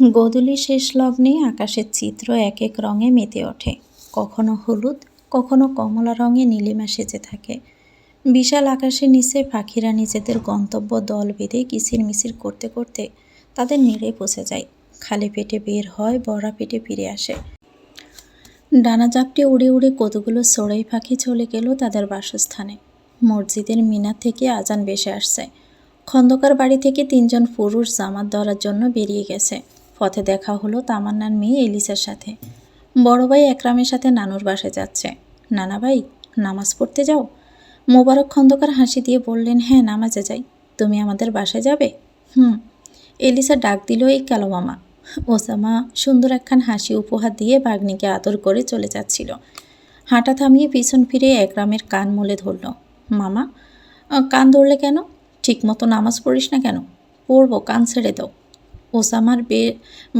গোধূলি শেষ লগ্নে আকাশের চিত্র এক এক রঙে মেতে ওঠে। কখনো হলুদ, কখনো কমলা রঙে নীলিমা সেজে থাকে। বিশাল আকাশের নিচে পাখিরা নিজেদের গন্তব্য দল বেঁধে কিসির মিসির করতে করতে তাদের নেড়ে পৌঁছে যায়। খালি পেটে বের হয়, বড়া পেটে ফিরে আসে। ডানা জাপটে উড়ে উড়ে কতগুলো চড়াই পাখি চলে গেল তাদের বাসস্থানে। মসজিদের মিনার থেকে আজান বেসে আসছে। খন্দকার বাড়ি থেকে তিনজন পুরুষ জামাত ধরার জন্য বেরিয়ে গেছে। পথে দেখা হলো তামান্নার মেয়ে এলিসার সাথে। বড় ভাই একরামের সাথে নানুর বাসায় যাচ্ছে। নানা ভাই, নামাজ পড়তে যাও? মোবারক খন্দকার হাসি দিয়ে বললেন হ্যাঁ নামাজে যাই। তুমি আমাদের বাসায় যাবে? হুম। এলিসা ডাক দিল এই কালো মামা। ওসামা সুন্দর একখান হাসি উপহার দিয়ে বাগ্নিকে আদর করে চলে যাচ্ছিল। হাঁটা থামিয়ে পিছন ফিরে একরামের কান মলে ধরল। মামা, কান ধরলে কেন? ঠিকমতো নামাজ পড়িস না কেন? পড়ব, কান ছেড়ে দাও। ওসামার বে,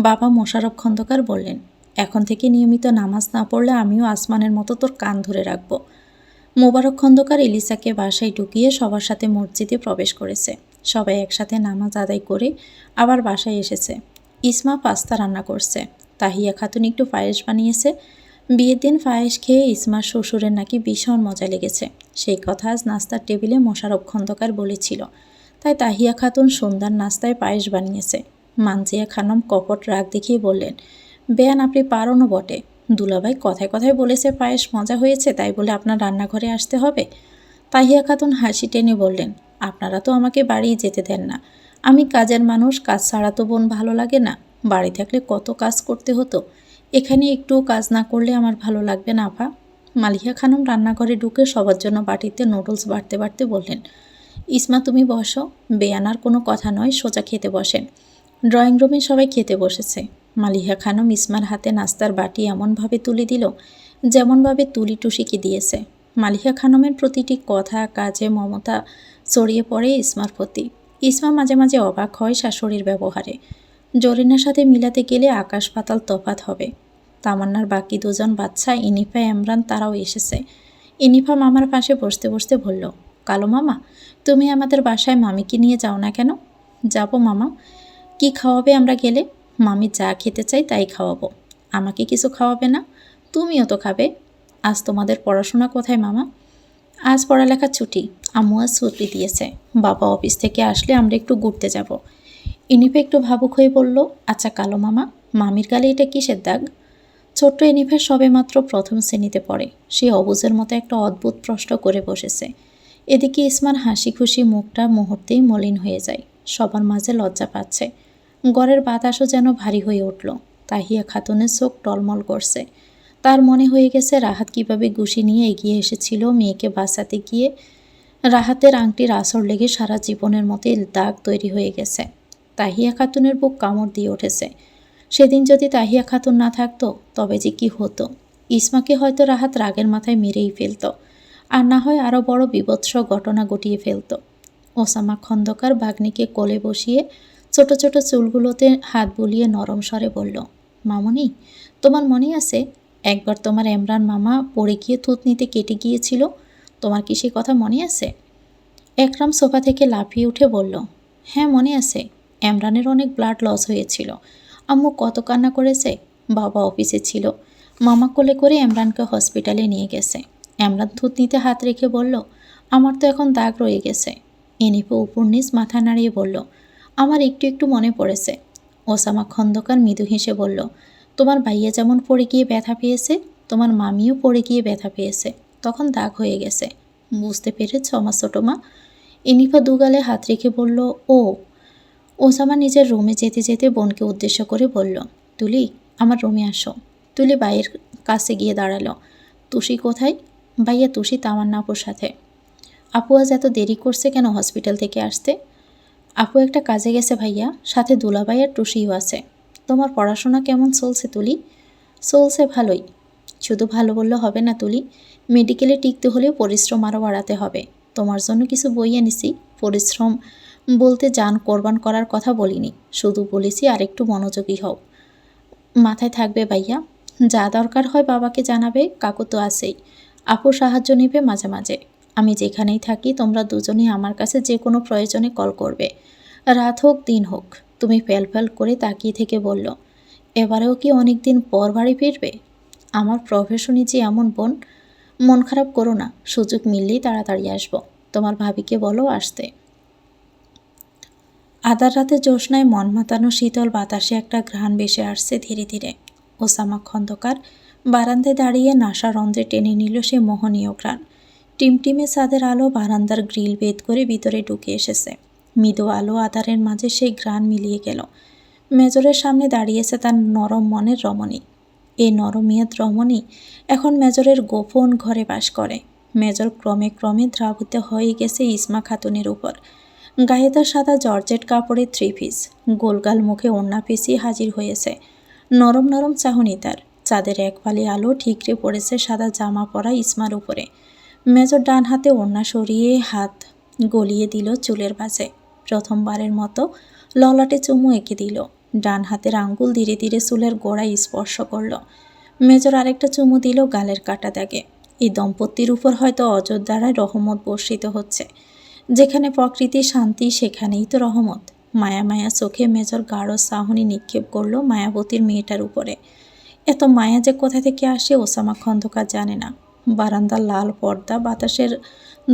বাবা মোশারফ খন্দকার বললেন, এখন থেকে নিয়মিত নামাজ না পড়লে আমিও আসমানের মতো তোর কান ধরে রাখব। মোবারক খন্দকার এলিসাকে বাসায় ঢুকিয়ে সবার সাথে মসজিদে প্রবেশ করেছে। সবাই একসাথে নামাজ আদায় করে আবার বাসায় এসেছে। ইসমা পাস্তা রান্না করছে। তাহিয়া খাতুন একটু পায়েস বানিয়েছে। বিয়ের দিন পায়েস খেয়ে ইসমার শ্বশুরের নাকি ভীষণ মজা লেগেছে। সেই কথা আজ নাস্তার টেবিলে মোশারফ খন্দকার বলেছিল। তাই তাহিয়া খাতুন সন্ধ্যার নাস্তায় পায়েস বানিয়েছে। মানজিয়া খানম কপট রাগ দেখিয়ে বললেন, বেয়ান আপনি পারোনো বটে। দুলাভাই কথায় কথায় বলেছে, পায়েস মজা হয়েছে, তাই বলে আপনার রান্নাঘরে আসতে হবে? তাহিয়া খাতুন হাসি টেনে বললেন, আপনারা তো আমাকে বাড়ি যেতে দেন না। আমি কাজের মানুষ, কাজ ছাড়া তো বোন ভালো লাগে না। বাড়ি থাকলে কত কাজ করতে হতো। এখানে একটুও কাজ না করলে আমার ভালো লাগবে না, আপা। মালিহা খানম রান্নাঘরে ঢুকে সবার জন্য বাটিতে নুডলস বাড়তে বাড়তে বললেন, ইসমা, তুমি বসো। বেয়ানার কোনো কথা নয়, সোজা খেতে বসেন। ড্রয়িং রুমে সবাই খেতে বসেছে। মালিহা খানম ইসমার হাতে নাস্তার বাটি এমনভাবে তুলে দিল যেমনভাবে তুলি টুসিকে দিয়েছে। মালিহা খানমের প্রতিটি কথা, কাজে মমতা ছড়িয়ে পড়ে ইসমার প্রতি। ইসমা মাঝে মাঝে অবাক হয় শাশুড়ির ব্যবহারে। জরিনার সাথে মিলাতে গেলে আকাশ পাতাল তফাত হবে। তামান্নার বাকি দুজন বাচ্চা, ইনিফা এমরান তারাও এসেছে। ইনিফা মামার পাশে বসতে বসতে বলল, কালো মামা, তুমি আমাদের বাসায় মামিকে নিয়ে যাও না কেন? যাব মামা। কি খাওয়াবে আমরা গেলে? মামি যা খেতে চাই তাই খাওয়াবো। আমাকে কিছু খাওয়াবে না? তুমিও তো খাবে। আজ তোমাদের পড়াশোনা কোথায়, মামা? আজ পড়ালেখা ছুটি। আম্মু আজ ছুটি দিয়েছে। বাবা অফিস থেকে আসলে আমরা একটু ঘুরতে যাব। ইনিফে একটু ভাবুক হয়ে বলল আচ্ছা কালো মামা, মামির গালে এটা কিসের দাগ? ছোট্ট এনিফের সবেমাত্র প্রথম শ্রেণীতে পড়ে। সে অবুজের মতো একটা অদ্ভুত প্রশ্ন করে বসেছে। এদিকে ইসমার হাসি খুশি মুখটা মুহূর্তেই মলিন হয়ে যায়। সবার মাঝে লজ্জা পাচ্ছে। গড়ের বাতাসও যেন ভারী হয়ে উঠল। তাহিয়া খাতুনের চোখ টলমল করছে। তার মনে হয়ে গেছে রাহাত কীভাবে গুছি নিয়ে এগিয়ে এসেছিল মেয়েকে বাঁচাতে গিয়ে। রাহাতের আংটির আসর লেগে সারা জীবনের মতোই দাগ তৈরি হয়ে গেছে। তাহিয়া খাতুনের বুক কামড় দিয়ে উঠেছে। সেদিন যদি তাহিয়া খাতুন না থাকতো, তবে যে কি হতো? ইসমাকে হয়তো রাহাত রাগের মাথায় মেরেই ফেলত। আর না হয় আরও বড় বিভৎস ঘটনা ঘটিয়ে ফেলতো। ওসামা খন্দকার বাগ্নিকে কোলে বসিয়ে ছোট ছোট চুলগুলোতে হাত বুলিয়ে নরম স্বরে বলল, মামনি, তোমার মনে আছে, একবার তোমার এমরান মামা পড়ে গিয়ে থুতনিতে কেটে গিয়েছিল? তোমার কি সে কথা মনে আছে? একরাম সোফা থেকে লাফিয়ে উঠে বলল হ্যাঁ মনে আছে এমরানের অনেক ব্লাড লস হয়েছিল। আম্মু কত কান্না করেছে, বাবা অফিসে ছিল। মামা কোলে করে এমরানকে হসপিটালে নিয়ে গেছে। এমরান থুতনিতে হাত রেখে বলল, আমার তো এখন দাগ রয়ে গেছে। এনিপে উপর নিচ মাথা নাড়িয়ে বলল আমার একটু একটু মনে পড়েছে। ওসামা খন্দকার মৃদু হেসে বলল, তোমার ভাইয়া যেমন পড়ে গিয়ে ব্যথা পেয়েছে, তোমার মামিও পড়ে গিয়ে ব্যথা পেয়েছে। তখন দাগ হয়ে গেছে। বুঝতে পেরেছ আমার ছোটো মা? ইনিফা দুগালে হাত রেখে বলল, ও। ওসামা নিজের রুমে যেতে যেতে বোনকে উদ্দেশ্য করে বলল, তুলি, আমার রুমে আসো। তুলি বাইয়ের কাছে গিয়ে দাঁড়াল, তুষি কোথায়? ভাইয়া তুষি তামান্না আপুর সাথে। আপু আজ এত দেরি করছে কেন হসপিটাল থেকে আসতে? আপু একটা কাজে গেছে ভাইয়া, সাথে দুলাভাই আর টুসিও আছে। তোমার পড়াশোনা কেমন চলছে তুলি? চলছে ভালোই। শুধু ভালো বললে হবে না তুলি, মেডিকেলে টিকতে হলেও পরিশ্রম আরও বাড়াতে হবে। তোমার জন্য কিছু বই এনেছি, পরিশ্রম বলতে যান কোরবান করার কথা বলিনি, শুধু বলেছি আর একটু মনোযোগী হও। মাথায় থাকবে ভাইয়া, যা দরকার হয় বাবাকে জানাবে, কাকু তো আছেই। আপু সাহায্য নেবে মাঝে মাঝে। আমি যেখানেই থাকি, তোমরা দুজনেই আমার কাছে যে কোনো প্রয়োজনে কল করবে। রাত হোক, দিন হোক, তুমি ফেল ফেল করে তাকিয়ে থেকে বলল, এবারেও কি অনেক দিন পর বাড়ি ফিরবে? আমার প্রফেশনই যে এমন বোন, মন খারাপ করো না, সুযোগ মিললেই তাড়াতাড়ি আসব। তোমার ভাবিকে বলো আসতে। আদার রাতে জ্যোৎস্নায় মন মাতানো শীতল বাতাসে একটা ঘ্রাণ ভেসে আসছে ধীরে ধীরে। ওসামা খন্দকার বারান্দায় দাঁড়িয়ে নাসা রন্ধ্রে টেনে নিল সে মোহনীয় ঘ্রাণ। টিমটিমে ছাদের আলো বারান্দার গ্রিল ভেদ করে ভিতরে ঢুকে এসেছে। মৃদু আলো আধারের মাঝে সেই ঘ্রাণ মিলিয়ে গেল। মেজরের সামনে দাঁড়িয়েছে তার নরম মনের রমণী। এই নরমিয়াদ রমণী এখন মেজরের গোপন ঘরে বাস করে। মেজর ক্রমে ক্রমে দ্রাবিত হয়ে গেছে ইসমা খাতুনের উপর। গায়ে তার সাদা জর্জেট কাপড়ের থ্রি পিস গোলগাল মুখে ওড়না পিসি হাজির হয়েছে। নরম নরম চাহনি তার। চাঁদের এক ফালি আলো ঠিকরে পড়েছে সাদা জামা পরা ইসমার উপরে। মেজর ডান হাতে ওড়না সরিয়ে হাত গলিয়ে দিল চুলের বাজে প্রথমবারের মতো ললাটে চুমু এঁকে দিল। ডান হাতের আঙ্গুল ধীরে ধীরে চুলের গোড়ায় স্পর্শ করল। মেজর আরেকটা চুমু দিল গালের কাটা দাগে। এই দম্পতির উপর হয়তো অযোধ্যারায় রহমত বর্ষিত হচ্ছে। যেখানে প্রকৃতি, শান্তি, সেখানেই তো রহমত। মায়া মায়া চোখে মেজর গাঢ় সাহনি নিক্ষেপ করল মায়াবতীর মেয়েটার উপরে। এত মায়া যে কোথা থেকে আসে, ওসামা খন্দকার জানে না। বারান্দার লাল পর্দা বাতাসের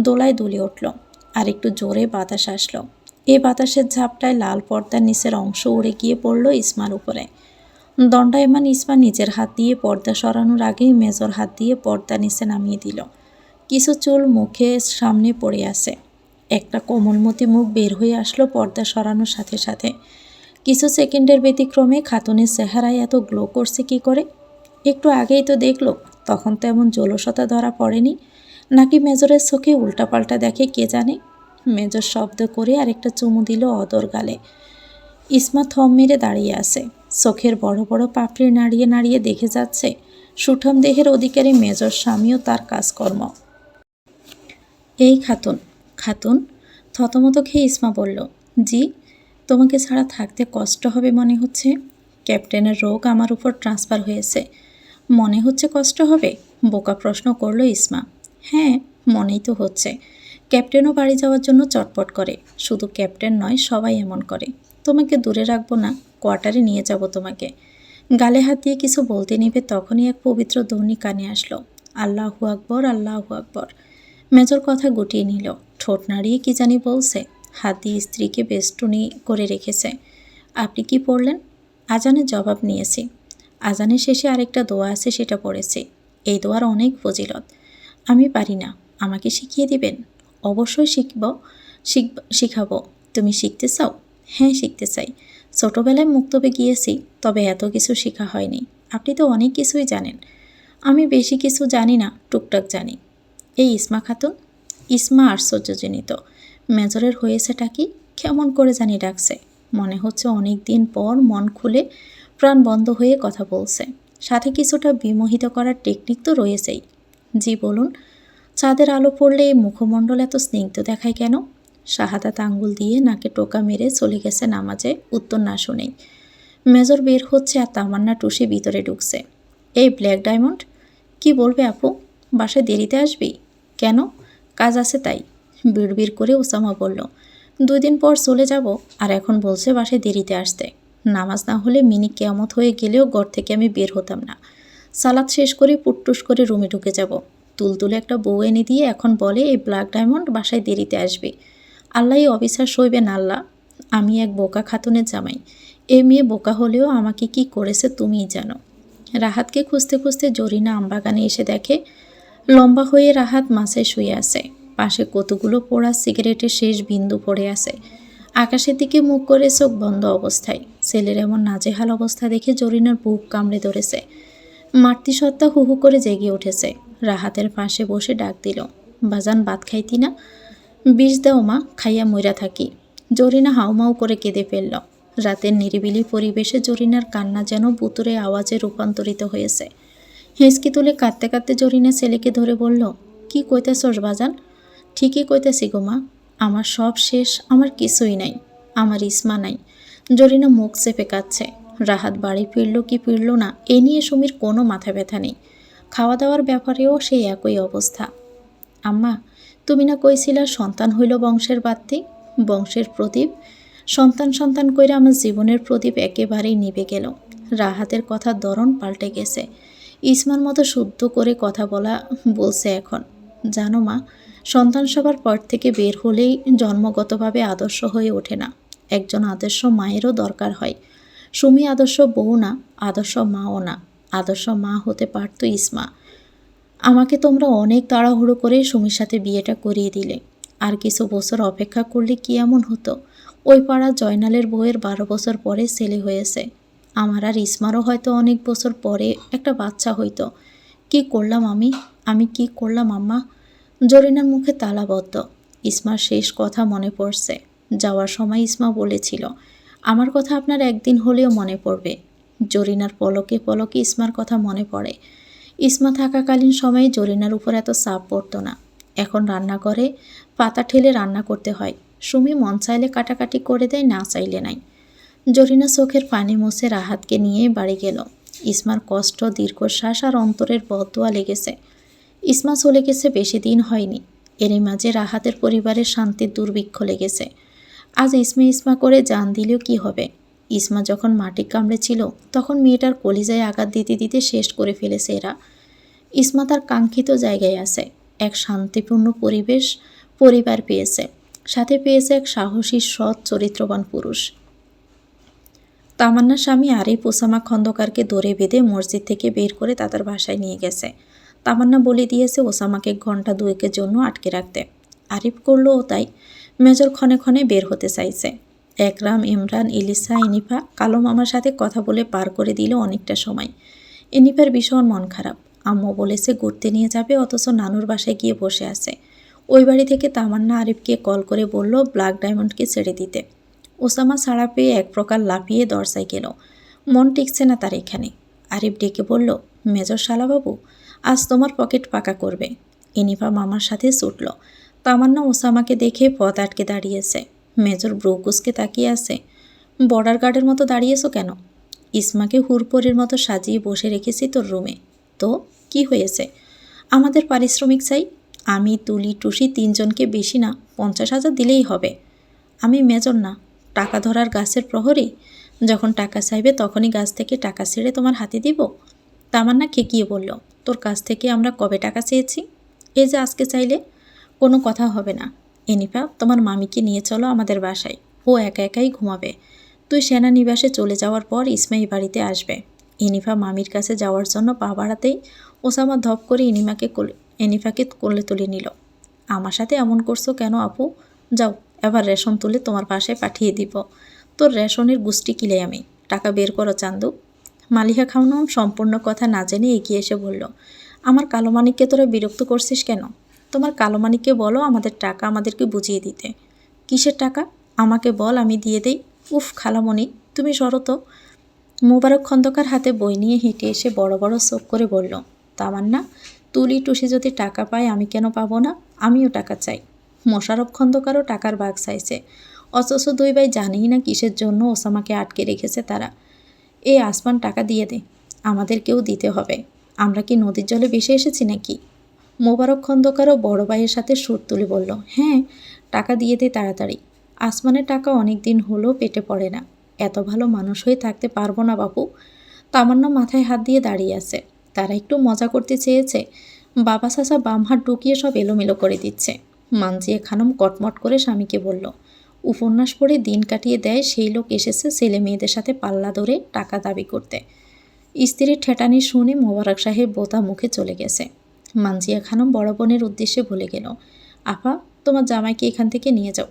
দোলায় দুলে উঠল, আর একটু জোরে বাতাস আসলো। এ বাতাসের ঝাপটায় লাল পর্দার নিচের অংশ উড়ে গিয়ে পড়ল ইসমার উপরে। দণ্ডায়মান ইসমা নিজের হাত দিয়ে পর্দা সরানোর আগেই মেজর হাত দিয়ে পর্দা নিচে নামিয়ে দিল। কিছু চুল মুখে সামনে পড়ে আছে। একটা কোমলমতি মুখ বের হয়ে আসলো পর্দা সরানোর সাথে সাথে। কিছু সেকেন্ডের ব্যতিক্রমে খাতুনের চেহারায় এত গ্লো করছে কি করে? একটু আগেই তো দেখল তখন তো এমন জলসতা ধরা পড়েনি। নাকি মেজরের চোখে উল্টাপাল্টা দেখে কে জানে? মেজর শব্দ করে আরেকটা চুমু দিল অদর গালে। ইসমা থম মেরে দাঁড়িয়ে আছে। চোখের বড় বড় পাপড়ি নাড়িয়ে নাড়িয়ে দেখে যাচ্ছে, সুঠম দেহের অধিকারী মেজর স্বামীও তার কাজকর্ম। এই খাতুন খাতুন, থতমত খেয়ে ইসমা বলল, জি, তোমাকে ছাড়া থাকতে কষ্ট হবে মনে হচ্ছে? ক্যাপ্টেনের রোগ আমার উপর ট্রান্সফার হয়েছে। মনে হচ্ছে কষ্ট হবে? বোকা প্রশ্ন করল ইসমা। হ্যাঁ মনেই তো হচ্ছে। ক্যাপ্টেনও বাড়ি যাওয়ার জন্য চটপট করে। শুধু ক্যাপ্টেন নয়, সবাই এমন করে। তোমাকে দূরে রাখব না, কোয়ার্টারে নিয়ে যাব তোমাকে। গালে হাত দিয়ে কিছু বলতে নিবে তখনই এক পবিত্র ধ্বনি কানে আসলো। আল্লাহু আকবর আল্লাহু আকবর। মেজর কথা গুটিয়ে নিল। ঠোঁট নাড়িয়ে কি জানি বলছে। হাত দিয়ে স্ত্রীকে বেষ্টনী করে রেখেছে। আপনি কি পড়লেন? আজানের জবাব নিয়েছি। আজানের শেষে আরেকটা দোয়া আছে সেটা পড়েছে। এই দোয়ার অনেক ফজিলত। আমি পারি না। আমাকে শিখিয়ে দিবেন? অবশ্যই শিখব। শিখ শিখাবো। তুমি শিখতে চাও? হ্যাঁ শিখতে চাই। ছোটোবেলায় মুক্তবে গিয়েছি, তবে এত কিছু শেখা হয়নি। আপনি তো অনেক কিছুই জানেন। আমি বেশি কিছু জানি না, টুকটাক জানি। এই ইসমা খাতুন? ইসমা আশ্চর্যজনিত। মেজরের হয়েছেটা কি? কেমন করে জানি ডাকছে। মনে হচ্ছে অনেক দিন পর মন খুলে প্রাণ বন্ধ হয়ে কথা বলছে। সাথে কিছুটা বিমোহিত করার টেকনিক তো রয়েছেই। জি বলুন, চাঁদের আলো পড়লে এই মুখমণ্ডল এত স্নিগ্ধ দেখায় কেন? শাহাদাত আঙ্গুল দিয়ে নাকে টোকা মেরে চলে গেছে নামাজে, উত্তর না শুনেই। মেজর বের হচ্ছে আর তামান্না টুসে ভিতরে ঢুকছে। এই ব্ল্যাক ডায়মন্ড, কি বলবে আপু? বাসায় দেরিতে আসবি? কেন? কাজ আছে তাই। বিড়বিড় করে ওসামা বলল, দুই দিন পর চলে যাব, আর এখন বলছে বাসায় দেরিতে আসতে। নামাজ না হলে মিনি কেয়ামত হয়ে গেলেও ঘর থেকে আমি বের হতাম না। সালাদ শেষ করে পুটটুস করে রুমে ঢুকে যাব। তুলতুলে একটা বউ এনে দিয়ে এখন বলে, এই ব্ল্যাক ডায়মন্ড বাসায় দেরিতে আসবে। আল্লাহ অবিশ্বাস সইবেন আল্লাহ। আমি এক বোকা খাতুনের জামাই। এ মেয়ে বোকা হলেও আমাকে কি করেছে তুমিই জানো। রাহাতকে খুঁজতে খুঁজতে জরিনা আমবাগানে এসে দেখে, লম্বা হয়ে রাহাত মাছে শুয়ে আছে। পাশে কতগুলো পোড়া সিগারেটের শেষ বিন্দু পড়ে আছে। আকাশের দিকে মুখ করে চোখ বন্ধ অবস্থায়। ছেলের এমন নাজেহাল অবস্থা দেখে জরিনার বুক কামড়ে ধরেছে। মাতৃসত্তা হু হু করে জেগে উঠেছে। রাহাতের পাশে বসে ডাক দিল, বাজান, ভাত খাইতি না? বিষ দাও মা, খাইয়া মইরা থাকি। জরিনা হাউমাউ করে কেঁদে ফেলল। রাতের নিরিবিলি পরিবেশে জরিনার কান্না যেন বুতুরে আওয়াজে রূপান্তরিত হয়েছে। হেঁচকি তুলে কাঁদতে কাঁদতে জরিনা ছেলেকে ধরে বলল, কি কইতেছস বাজান? ঠিকই কইতেছি গো মা। আমার সব শেষ, আমার কিছুই নাই, আমার ইসমা নাই। জরিনা মুখ চেপে কাঁদছে। রাহাত বাড়ি ফিরল কি ফিরল না, এ নিয়ে সুমির কোনো মাথা ব্যথা নেই। খাওয়া দাওয়ার ব্যাপারেও সেই একই অবস্থা। আম্মা, তুমি না কইছিলা সন্তান হইল বংশের বাত্তি? বংশের প্রদীপ? সন্তান সন্তান কইরা আমার জীবনের প্রদীপ একেবারেই নিভে গেল। রাহাতের কথার দরণ পাল্টে গেছে। ইসমার মতো শুদ্ধ করে কথা বলা বলছে এখন। জানো মা সন্তান সবার পর থেকে বের হলেই জন্মগতভাবে আদর্শ হয়ে ওঠে না। একজন আদর্শ মায়েরও দরকার হয়। সুমি আদর্শ বউ না, আদর্শ মাও না। আদর্শ মা হতে পারতো ইসমা। আমাকে তোমরা অনেক তাড়াহুড়ো করে সুমির সাথে বিয়েটা করিয়ে দিলে। আর কিছু বছর অপেক্ষা করলে কি এমন হতো? ওই পাড়া জয়নালের বউয়ের বারো বছর পরে ছেলে হয়েছে। আমার আর ইসমারও হয়তো অনেক বছর পরে একটা বাচ্চা হইতো। কি করলাম আমি? আমি কি করলাম আম্মা? জরিনার মুখে তালাবদ্ধ। ইসমার শেষ কথা মনে পড়ছে। যাওয়ার সময় ইসমা বলেছিল, আমার কথা আপনার একদিন হলেও মনে পড়বে। জরিনার পলকে পলকে ইসমার কথা মনে পড়ে। ইসমা থাকাকালীন সময়ে জরিনার উপর এত চাপ পড়তো না। এখন রান্নাঘরে পাতা ঠেলে রান্না করতে হয়। সুমি মন চাইলে কাটাকাটি করে দেয়, না চাইলে নাই। জরিনা চোখের পানি মুছে রাহাতকে নিয়ে বাড়ি গেল। ইসমার কষ্ট, দীর্ঘশ্বাস আর অন্তরের বদোয়া লেগেছে। ইসমা চলে গেছে বেশি দিন হয়নি। এরই মাঝে রাহাতের পরিবারের শান্তির দুর্ভিক্ষ লেগেছে। আজ ইসমা ইসমা করে জান দিলেও কি হবে? ইসমা যখন মাটি কামড়েছিল, তখন মেয়েটার কলিজায় আঘাত দিতে দিতে শেষ করে ফেলেছে এরা। ইসমা তার কাঙ্ক্ষিত জায়গায় আছে। এক শান্তিপূর্ণ পরিবেশ পরিবার পেয়েছে। সাথে পেয়েছে এক সাহসী, সৎ, চরিত্রবান পুরুষ। তামান্না স্বামী আরিফ ওসামা খন্দকারকে দৌড়ে বেঁধে মসজিদ থেকে বের করে তাদের বাসায় নিয়ে গেছে। তামান্না বলে দিয়েছে ওসামাকে ঘণ্টা দুয়েকের জন্য আটকে রাখতে। আরিফ করল ও তাই মেজর ক্ষণে ক্ষণে বের হতে চাইছে। একরাম, ইমরান ইলিসা ইনিফা কালো মামার সাথে কথা বলে পার করে দিল অনেকটা সময়। ইনিফার ভীষণ মন খারাপ। আম্মু বলেছে, ঘুরতে নিয়ে যাবে, অথচ নানুর বাসায় গিয়ে বসে আছে। ওই বাড়ি থেকে তামান্না আরিফকে কল করে বলল, ব্ল্যাক ডায়মন্ডকে ছেড়ে দিতে। ওসামা ছাড়া পেয়ে এক প্রকার লাফিয়ে দরজায় গেল। মন টিকছে না তার এখানে। আরিফ ডেকে বলল, মেজর শালাবাবু আজ তোমার পকেট পাকা করবে। ইনিফা মামার সাথে ছুটল। তামান্না ওসামাকে দেখে পথ আটকে দাঁড়িয়েছে। মেজর ব্রুকুসকে তাকিয়ে আছে। বর্ডার গার্ডের মতো দাঁড়িয়েছো কেন? ইসমাকে হুরপরির মতো সাজিয়ে বসে রেখেছি তোর রুমে। তো, কি হয়েছে? আমাদের পারিশ্রমিক চাই। আমি, তুলি, টুসি তিনজনকে বেশি না, পঞ্চাশ হাজার দিলেই হবে। আমি মেজর না, টাকা ধরার গাছের প্রহরী। যখন টাকা চাইবে তখনই গাছ থেকে টাকা ছেড়ে তোমার হাতে দিব। তামান্না খেকিয়ে বলল তোর কাছ থেকে আমরা কবে টাকা চেয়েছি? এই যে আজকে চাইলে কোনো কথা হবে না। এনিফা, তোমার মামিকে নিয়ে চলো আমাদের বাসায়। ও একা একাই ঘুমাবে। তুই সেনানিবাসে চলে যাওয়ার পর ইসমাই বাড়িতে আসবে। এনিফা মামির কাছে যাওয়ার জন্য পা বাড়াতেই ওসামা ধপ করে ইনিমাকে কোলে, এনিফাকে কোলে তুলে নিল। আমার সাথে এমন করছ কেন আপু? যাও, এবার রেশন তুলে তোমার বাসায় পাঠিয়ে দিব। তোর রেশনের গুষ্টি কিলে আমি। টাকা বের করো, চান্দু। মালিহা খাওয়ানো সম্পূর্ণ কথা না জেনে এগিয়ে এসে বলল, আমার কালো মানিককে তোরা বিরক্ত করছিস কেন? তোমার কালো মানিককে বলো আমাদের টাকা আমাদেরকে বুঝিয়ে দিতে। কিসের টাকা? আমাকে বল, আমি দিয়ে দেই। উফ, খালামণি, তুমি সরো তো মোবারক খন্দকার হাতে বই নিয়ে হেঁটে এসে বড় বড় চোখ করে বলল, তামান্না, তুলি টুসি যদি টাকা পায়, আমি কেন পাবো না? আমিও টাকা চাই। মোশারফ খন্দকারও টাকার বাঘ চাইছে। অথচ দুই ভাই জানেই না কিসের জন্য ওসামাকে আটকে রেখেছে তারা। এ আসমান টাকা দিয়ে দে, আমাদেরকেও দিতে হবে। আমরা কি নদীর জলে ভেসে এসেছি নাকি? মোবারক খন্দকারও বড় ভাইয়ের সাথে সুর তুলে বলল হ্যাঁ টাকা দিয়ে দে তাড়াতাড়ি। আসমানের টাকা অনেক দিন হলেও পেটে পড়ে না। এত ভালো মানুষ হয়ে থাকতে পারব না বাপু। তামান্না মাথায় হাত দিয়ে দাঁড়িয়ে আছে। তারা একটু মজা করতে চেয়েছে। বাবা, চাচা বাম হাত ঢুকিয়ে সব এলোমেলো করে দিচ্ছে। মানজিয়ে খানম কটমট করে স্বামীকে বলল উপন্যাস পড়ে দিন কাটিয়ে দেয়, সেই লোক এসেছে ছেলে মেয়েদের সাথে পাল্লা ধরে টাকা দাবি করতে। স্ত্রীর ঠেটানি শুনে মোবারক সাহেব বোতা মুখে চলে গেছে। মানজিয়া খানম বড় বোনের উদ্দেশ্যে ভুলে গেল। আপা, তোমার জামাইকে এখান থেকে নিয়ে যাও।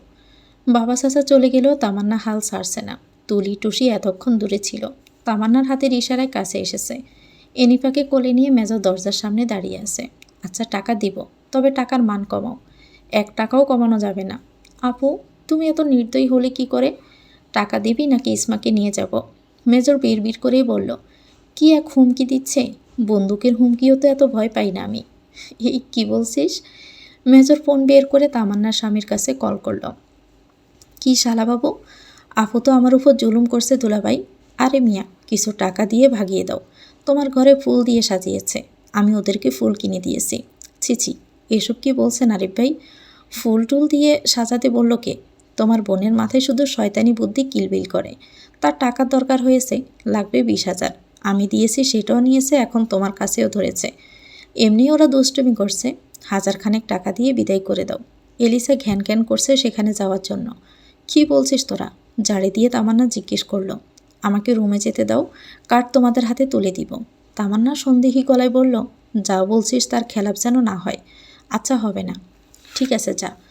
বাবা চাচা চলে গেলেও তামান্না হাল ছাড়ছে না। তুলি টুসি এতক্ষণ দূরে ছিল। তামান্নার হাতের ইশারায় কাছে এসেছে। এনিফাকে কোলে নিয়ে মেজর দরজার সামনে দাঁড়িয়ে আছে। আচ্ছা টাকা দিব, তবে টাকার মান কমাও। এক টাকাও কমানো যাবে না। আপু তুমি এত নির্দয়ী হলে কি করে? টাকা দিবি নাকি ইসমাকে নিয়ে যাব? মেজর বিড় করেই বলল, কি এক হুমকি দিচ্ছে? বন্দুকের হুমকিও তো এত ভয় পাই না আমি। এই কি বলছিস? মেজর ফোন বের করে তামান্নার স্বামীর কাছে কল করল, কি শালাবাবু আপু তো আমার উপর জুলুম করছে দুলাভাই। আরে মিয়া, কিছু টাকা দিয়ে ভাগিয়ে দাও। তোমার ঘরে ফুল দিয়ে সাজিয়েছে। আমি ওদেরকে ফুল কিনে দিয়েছি। ছি ছি, এসব কি বলছেন আরিফ ভাই? ফুল টুল দিয়ে সাজাতে বলল কে? তোমার বোনের মাথায় শুধু শয়তানি বুদ্ধি কিলবিল করে। তার টাকার দরকার হয়েছে, লাগবে বিশ হাজার। আমি দিয়েছি, সেটাও নিয়েছে, এখন তোমার কাছেও ধরেছে। এমনি ওরা দুষ্টুমি করছে। হাজারখানেক টাকা দিয়ে বিদায় করে দাও। এলিসা ঘ্যান ঘ্যান করছে সেখানে যাওয়ার জন্য। কি বলছিস তোরা? জাড়ে দিয়ে তামান্না জিজ্ঞেস করল। আমাকে রুমে যেতে দাও কার্ড তোমাদের হাতে তুলে দিব। তামান্না সন্দেহী গলায় বলল, যা বলছিস তার খেলাপ যেন না হয়। আচ্ছা হবে না। ঠিক আছে, যা।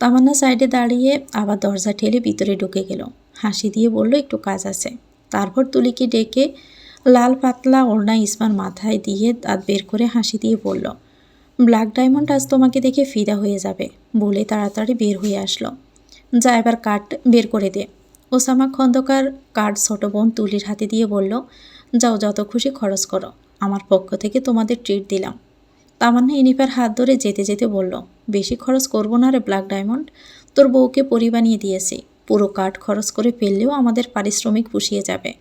তামান্না সাইডে দাঁড়িয়ে আবার দরজা ঠেলে ভিতরে ঢুকে গেল। হাসি দিয়ে বলল, একটু কাজ আছে। তারপর তুলিকে ডেকে লাল পাতলা ওড়না ইসমার মাথায় দিয়ে দাঁত বের করে হাসি দিয়ে বলল, ব্ল্যাক ডায়মন্ড আজ তোমাকে দেখে ফিদা হয়ে যাবে। বলে তাড়াতাড়ি বের হয়ে আসলো। যা এবার কার্ড বের করে দে। ওসামা খন্দকার কার্ড ছোট বোন তুলির হাতে দিয়ে বলল, যাও, যত খুশি খরচ করো। আমার পক্ষ থেকে তোমাদের ট্রিট দিলাম। তামান্না ইনিফার হাত ধরে যেতে যেতে বলল, বেশি খরচ করব না রে, ব্ল্যাক ডায়মন্ড। তোর বউকে পরি বানিয়ে দিয়েছি। পুরো কাঠ খরচ করে ফেললেও আমাদের পারিশ্রমিক পুষিয়ে যাবে।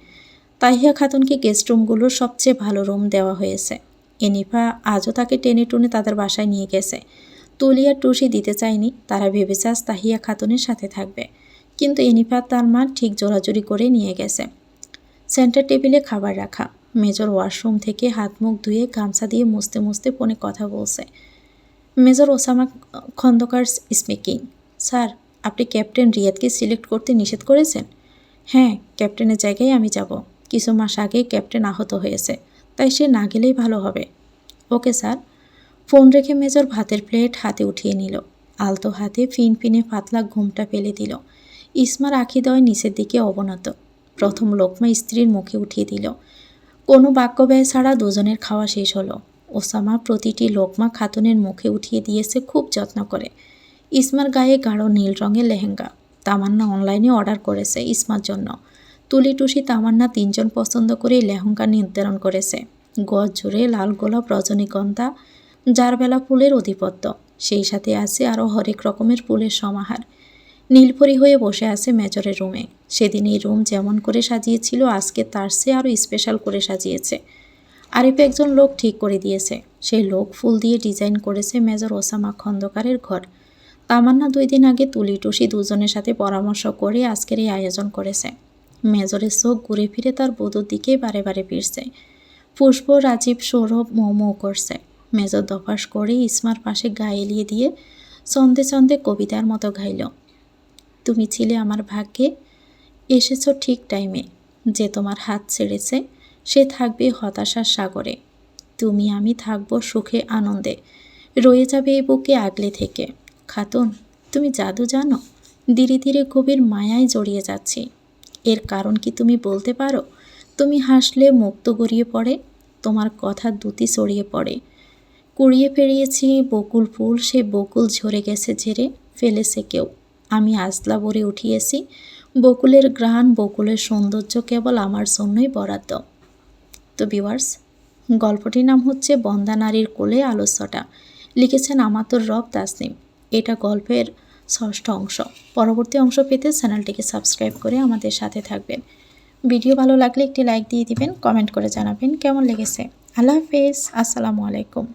তাহিয়া খাতুনকে গেস্ট রুমগুলোর সবচেয়ে ভালো রুম দেওয়া হয়েছে। এনিফা আজও তাকে টেনে টুনে তাদের বাসায় নিয়ে গেছে। তুলিয়া টুসি দিতে চায়নি, তারা ভেবেছে আজ তাহিয়া খাতুনের সাথে থাকবে। কিন্তু এনিফা তার মা ঠিক জোরাজুরি করে নিয়ে গেছে। সেন্টার টেবিলে খাবার রাখা। মেজর ওয়াশরুম থেকে হাত মুখ ধুয়ে গামছা দিয়ে মুছতে মুছতে ফোনে কথা বলছে। Major Osama Khandakar speaking sir, আপনি ক্যাপ্টেন রিয়াদকে সিলেক্ট করতে নিষেধ করেছেন? হ্যাঁ ক্যাপ্টেনের জায়গায় আমি যাব। কিছু মাস আগে ক্যাপ্টেন আহত হয়েছে, তাই সে না গেলেই ভালো হবে। Okay, sir. ফোন রেখে মেজর ভাতের প্লেট হাতে উঠিয়ে নিল। আলতো হাতে ফিন ফিনে পাতলা ঘুমটা ফেলে দিল। ইসমার আখিদয় নিচের দিকে অবনত। প্রথম লোকমা স্ত্রীর মুখে উঠিয়ে দিল। কোনো বাক্য ব্যয় ছাড়া দুজনের খাওয়া শেষ হলো। ওসামা প্রতিটি লোকমা খাতুনের মুখে উঠিয়ে দিয়েছে খুব যত্ন করে। ইসমার গায়ে গাঢ় নীল রঙের লেহেঙ্গা। তামান্না অনলাইনে অর্ডার করেছে ইসমার জন্য। তুলি টুসি তামান্না তিনজন পছন্দ করে লেহেঙ্গা নির্ধারণ করেছে। গজ জুড়ে লাল গোলাপ রজনীগন্ধা, যার বেলা ফুলের অধিপত্য। সেই সাথে আছে আরও হরেক রকমের ফুলের সমাহার। নীলপরি হয়ে বসে আছে মেজরের রুমে। সেদিন এই রুম যেমন করে সাজিয়েছিল, আজকে তার সে আরও স্পেশাল করে সাজিয়েছে। আরিফ একজন লোক ঠিক করে দিয়েছে। সেই লোক ফুল দিয়ে ডিজাইন করেছে মেজর ওসামা খন্দকারের ঘর। তামান্না দুই দিন আগে তুলি টুসি দুজনের সাথে পরামর্শ করে আজকের এই আয়োজন করেছে। মেজরের চোখ ঘুরে ফিরে তার বধুর দিকেই বারে বারে ফিরছে। পুষ্প, রাজীব, সৌরভ মৌ করছে। মেজর দফাস করে ইসমার পাশে গায়ে এলিয়ে দিয়ে চন্দে চন্দে কবিতার মতো গাইল। তুমি ছিলে আমার ভাগ্যে। এসেছ ঠিক টাইমে যে তোমার হাত ছেড়েছে, সে থাকবে হতাশার সাগরে। তুমি, আমি থাকব সুখে আনন্দে। রয়ে যাবে এই বুকে আগলে থেকে। খাতুন, তুমি জাদু জানো? ধীরে ধীরে গভীর মায়ায় জড়িয়ে যাচ্ছি। এর কারণ কি তুমি বলতে পারো? তুমি হাসলে মুক্ত গড়িয়ে পড়ে, তোমার কথা দুতি ছড়িয়ে পড়ে। কুড়িয়ে ফেরিয়েছি বকুল ফুল, সে বকুল ঝরে গেছে ঝেড়ে, ফেলেছে কেউ। আমি আজলা ভরে উঠিয়েছি। বকুলের গ্রাণ, বকুলের সৌন্দর্য কেবল আমার জন্যই বরাদ্দ। তো ভিউয়ার্স গল্পটির নাম হচ্ছে বন্দা নারীর কোলে আলস্যটা লিখেছেন আমাতুর রব তাসনিম। এটা গল্পের ষষ্ঠ অংশ। পরবর্তী অংশ পেতে চ্যানেলটিকে সাবস্ক্রাইব করে আমাদের সাথে থাকবেন। ভিডিও ভালো লাগলে একটি লাইক দিয়ে দিবেন, কমেন্ট করে জানাবেন কেমন লেগেছে। আল্লাহ হাফেজ, আসসালামু আলাইকুম।